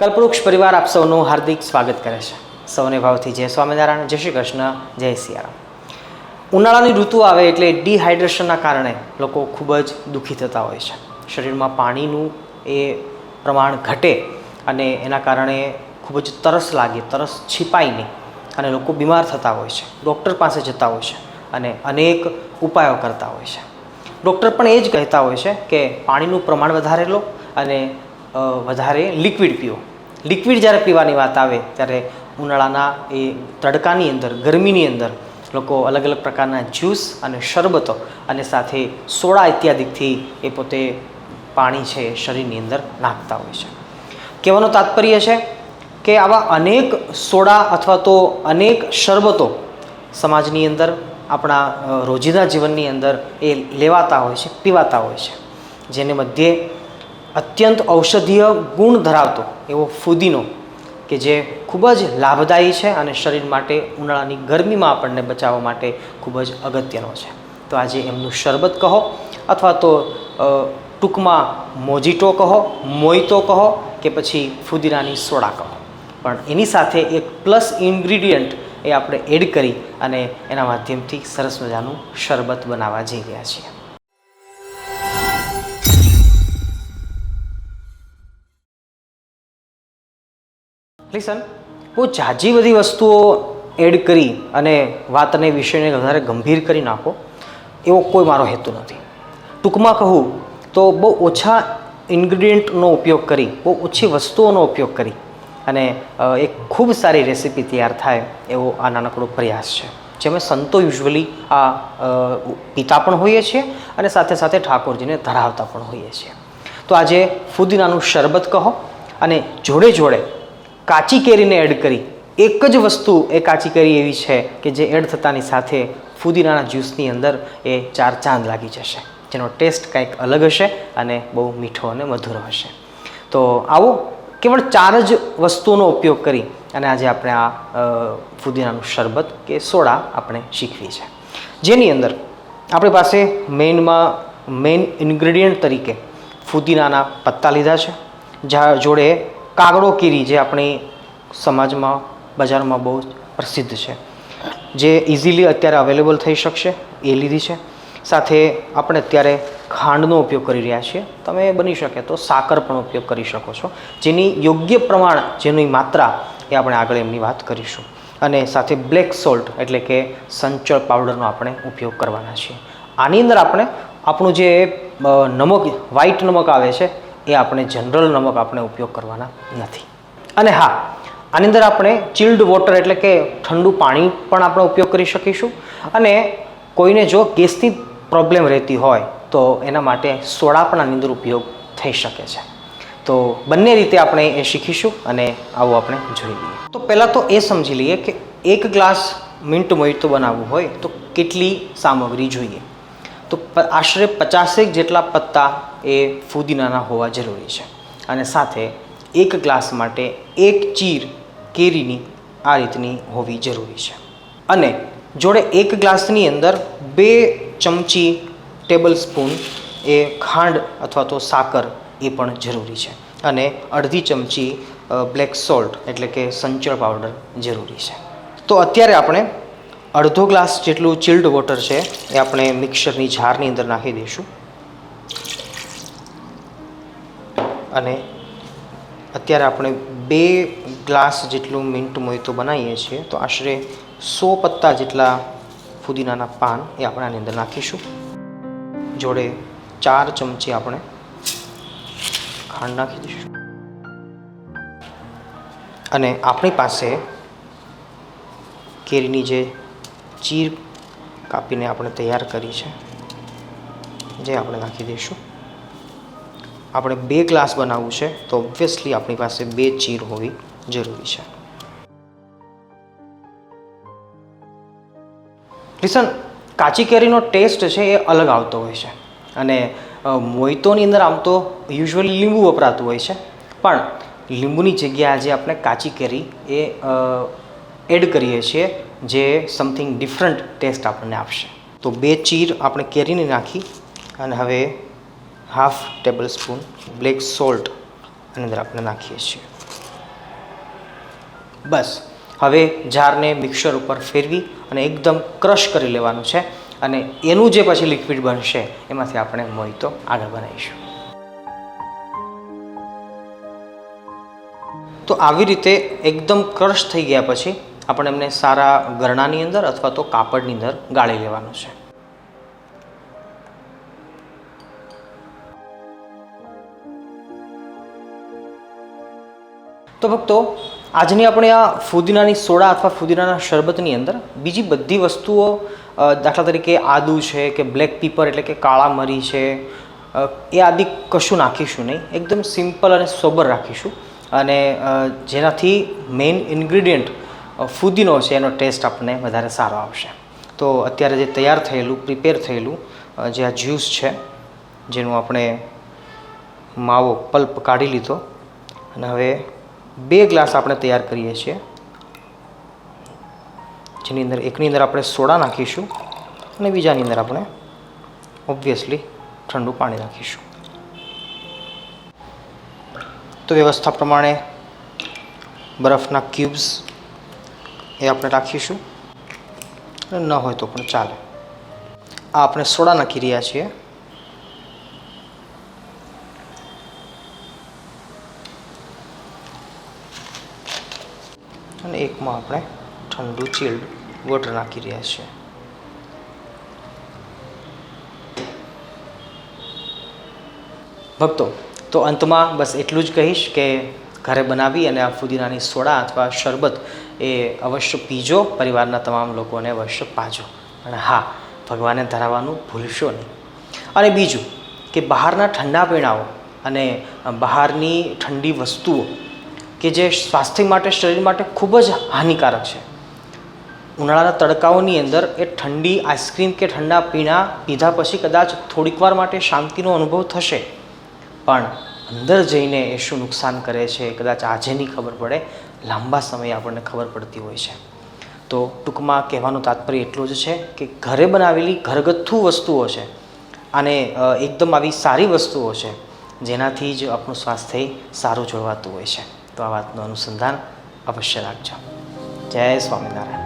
કલ્પવૃક્ષ પરિવાર આપ સૌનું હાર્દિક સ્વાગત કરે છે. સૌને ભાવથી જય સ્વામિનારાયણ, જય શ્રી કૃષ્ણ, જય સિયારામ. ઉનાળાની ઋતુ આવે એટલે ડિહાઇડ્રેશનના કારણે લોકો ખૂબ જ દુઃખી થતા હોય છે. શરીરમાં પાણીનું એ પ્રમાણ ઘટે અને એના કારણે ખૂબ જ તરસ લાગે, તરસ છીપાય નહીં અને લોકો બીમાર થતા હોય છે. ડૉક્ટર પાસે જતા હોય છે અને અનેક ઉપાયો કરતા હોય છે. ડૉક્ટર પણ એ જ કહેતા હોય છે કે પાણીનું પ્રમાણ વધારે લો અને વધારે લિક્વિડ પીવો લિક્વિડ જ્યારે પીવાની વાત આવે ત્યારે ઉનાળાના એ તડકાની અંદર, ગરમીની અંદર લોકો અલગ અલગ પ્રકારના જ્યુસ અને શરબતો અને સાથે સોડા ઇત્યાદિથી એ પોતે પાણી છે શરીરની અંદર નાખતા હોય છે. કહેવાનો તાત્પર્ય છે કે આવા અનેક સોડા અથવા તો અનેક શરબતો સમાજની અંદર, આપણા રોજિંદા જીવનની અંદર એ લેવાતા હોય છે, પીવાતા હોય છે. જેને મધ્યે અત્યંત ઔષધીય ગુણ ધરાવતો એવો ફુદીનો કે જે ખૂબ જ લાભદાયી છે અને શરીર માટે ઉનાળાની ગરમીમાં આપણને બચાવવા માટે ખૂબ જ અગત્યનો છે. તો આજે એમનું શરબત કહો અથવા તો ટૂંકમાં મોજીટો કહો, મોઈતો કહો કે પછી ફુદીનાની સોડા કહો. પણ એની સાથે એક પ્લસ ઇન્ગ્રીડિયન્ટ એ આપણે એડ કરી અને એના માધ્યમથી સરસ મજાનું શરબત બનાવવા જઈ રહ્યા છીએ. લિસન બહુ જાજી બધી વસ્તુઓ એડ કરી અને વાતને વિષયને વધારે ગંભીર કરી નાખો, એવો કોઈ મારો હેતુ નથી. ટૂંકમાં કહું તો બહુ ઓછા ઇન્ગ્રીડિયન્ટનો ઉપયોગ કરી, બહુ ઓછી વસ્તુઓનો ઉપયોગ કરી અને એક ખૂબ સારી રેસીપી તૈયાર થાય એવો આ નાનકડો પ્રયાસ છે. જે અમે સંતો યુઝવલી આ પિતા પણ હોઈએ છીએ અને સાથે સાથે ઠાકોરજીને ધરાવતા પણ હોઈએ છીએ. તો આજે ફુદીનાનું શરબત કહો અને જોડે જોડે કાચી કેરીને એડ કરી. એક જ વસ્તુ એ કાચી કેરી એવી છે કે જે એડ થતાની સાથે ફુદીનાના જ્યુસની અંદર એ ચાર ચાંદ લાગી જશે. જેનો ટેસ્ટ કંઈક અલગ હશે અને બહુ મીઠો અને મધુર હશે. તો આવો કેવળ ચાર જ વસ્તુઓનો ઉપયોગ કરી અને આજે આપણે આ ફુદીનાનું શરબત કે સોડા આપણે શીખવી છે. જેની અંદર આપણી પાસે મેઇનમાં મેઇન ઇન્ગ્રેડિયન્ટ તરીકે ફુદીનાના પત્તા લીધા છે. જોડે કાગડો કીરી જે આપણી સમાજમાં, બજારમાં બહુ પ્રસિદ્ધ છે. જે ઇઝીલી અત્યારે અવેલેબલ થઈ શકશે, એ લીધી છે. સાથે આપણે અત્યારે ખાંડનો ઉપયોગ કરી રહ્યા છીએ. તમે બની શકે તો સાકર પણ ઉપયોગ કરી શકો છો. જેની યોગ્ય પ્રમાણ, જેની માત્રા એ આપણે આગળ એમની વાત કરીશું. અને સાથે બ્લેક સોલ્ટ એટલે કે સંચળ પાવડરનો આપણે ઉપયોગ કરવાના છીએ. આની અંદર આપણે આપણું જે નમક વ્હાઈટ નમક આવે છે એ આપણે જનરલ નમક આપણે ઉપયોગ કરવાના નથી. અને હા, આની અંદર આપણે ચિલ્ડ વોટર એટલે કે ઠંડુ પાણી પણ આપણે ઉપયોગ કરી શકીશું. અને કોઈને જો ગેસની પ્રોબ્લેમ રહેતી હોય, તો એના માટે સોડા પણ આની અંદર ઉપયોગ થઈ શકે છે. તો બંને રીતે આપણે એ શીખીશું અને આવું આપણે જોઈ લઈએ. તો પહેલાં તો એ સમજી લઈએ કે એક ગ્લાસ મિન્ટ મોહિતો બનાવવું હોય તો કેટલી સામગ્રી જોઈએ? તો આશરે પચાસેક જેટલા પત્તા એ ફુદીનાના હોવા જરૂરી છે. અને સાથે એક ગ્લાસ માટે એક ચીર કેરીની આ રીતની હોવી જરૂરી છે. અને જોડે એક ગ્લાસની અંદર બે ચમચી ટેબલ સ્પૂન એ ખાંડ અથવા તો સાકર એ પણ જરૂરી છે. અને અડધી ચમચી બ્લેક સોલ્ટ એટલે કે સંચળ પાવડર જરૂરી છે. તો અત્યારે આપણે અડધો ગ્લાસ જેટલું ચિલ્ડ વોટર છે, એ આપણે મિક્સરની જારની અંદર નાખી દઈશું. અને અત્યારે આપણે બે ગ્લાસ જેટલું મિન્ટ મોહિતો બનાવીએ છીએ, તો આશરે સો પત્તા જેટલા ફુદીનાના પાન એ આપણે આની અંદર નાખીશું. જોડે ચાર ચમચી આપણે ખાંડ નાખી દઈશું. અને આપણી પાસે કેરીની જે ચીર કાપીને આપણે તૈયાર કરી છે. જે આપણે નાખી દઈશું. આપણે બે ગ્લાસ બનાવવું છે, તો ઓબ્વિયસલી આપણી પાસે બે ચીર હોવી જરૂરી છે. લિસન કાચી કેરીનો ટેસ્ટ છે એ અલગ આવતો હોય છે. અને મોહિતોની અંદર આમ તો યુઝ્યુઅલી લીંબુ વપરાતું હોય છે. પણ લીંબુની જગ્યાએ આજે આપણે કાચી કેરી એ એડ કરીએ છીએ. જે સમથિંગ ડિફરન્ટ ટેસ્ટ આપણને આપશે. તો બે ચીર આપણે કેરીને નાખી અને હવે half tablespoon black salt આની અંદર આપણે નાખીએ છીએ. બસ. હવે જારને મિક્સર ઉપર ફેરવી અને એકદમ ક્રશ કરી લેવાનું છે અને એનું જે પછી લિક્વિડ બનશે એમાંથી આપણે મોહિતો આગળ બનાવીશું. તો આવી રીતે એકદમ ક્રશ થઈ ગયા પછી આપણે એમને સારા ગરણાની અંદર અથવા તો કાપડની અંદર ગાળી લેવાનું છે. તો ભક્તો, આજની આપણે આ ફુદીનાની સોડા અથવા ફુદીનાના શરબતની અંદર બીજી બધી વસ્તુઓ દાખલા તરીકે આદુ છે કે બ્લેક પીપર એટલે કે કાળા મરી છે એ આદિ કશું નાખીશું નહીં. એકદમ સિમ્પલ અને સોબર રાખીશું. અને જેનાથી મેઇન ઇન્ગ્રીડિયન્ટ ફુદીનો છે એનો ટેસ્ટ આપણને વધારે સારો આવશે. તો અત્યારે જે તૈયાર થયેલું, પ્રિપેર થયેલું જે આ જ્યુસ છે, જેનું આપણે માવો, પલ્પ કાઢી લીધો અને હવે બે ગ્લાસ આપણે તૈયાર કરીએ છીએ. જેની અંદર, એકની અંદર આપણે સોડા નાખીશું અને બીજાની અંદર આપણે ઓબ્વિયસલી ઠંડુ પાણી નાખીશું. તો વ્યવસ્થા પ્રમાણે બરફના ક્યુબ્સ એ આપણે રાખીશું. ન હોય તો પણ ચાલે. આ આપણે સોડા નાખી રહ્યા છીએ. અને એકમાં આપણે ઠંડુ ચીલ્ડ વોટર નાખી રહ્યા છીએ. ભક્તો, તો અંતમાં બસ એટલું જ કહીશ કે ઘરે બનાવી અને આ ફુદીનાની સોડા અથવા શરબત એ અવશ્ય પીજો, પરિવારના તમામ લોકોને અવશ્ય પાજો. અને હા ભગવાનને ધરાવવાનું ભૂલશો નહીં. અને બીજું કે બહારના ઠંડા પીણાઓ અને બહારની ઠંડી વસ્તુઓ કે જે સ્વાસ્થ્ય માટે, શરીર માટે ખૂબ જ હાનિકારક છે. ઉનાળાના તડકાઓની અંદર એ ઠંડી, આઈસ્ક્રીમ કે ઠંડા પીણા પીધા પછી કદાચ થોડીક વાર માટે શાંતિનો અનુભવ થશે. પણ અંદર જઈને એ શું નુકસાન કરે છે કદાચ આજે નહીં ખબર પડે, લાંબા સમયે આપણને ખબર પડતી હોય છે. તો ટૂંકમાં કહેવાનું તાત્પર્ય એટલું જ છે કે ઘરે બનાવેલી ઘરગથ્થુ વસ્તુઓ છે, અને એકદમ આવી સારી વસ્તુઓ છે, જેનાથી જ આપણું સ્વાસ્થ્ય સારું જોડવાતું હોય છે. તો આ વાતનું અનુસંધાન અવશ્ય રાખજો. જય સ્વામિનારાયણ.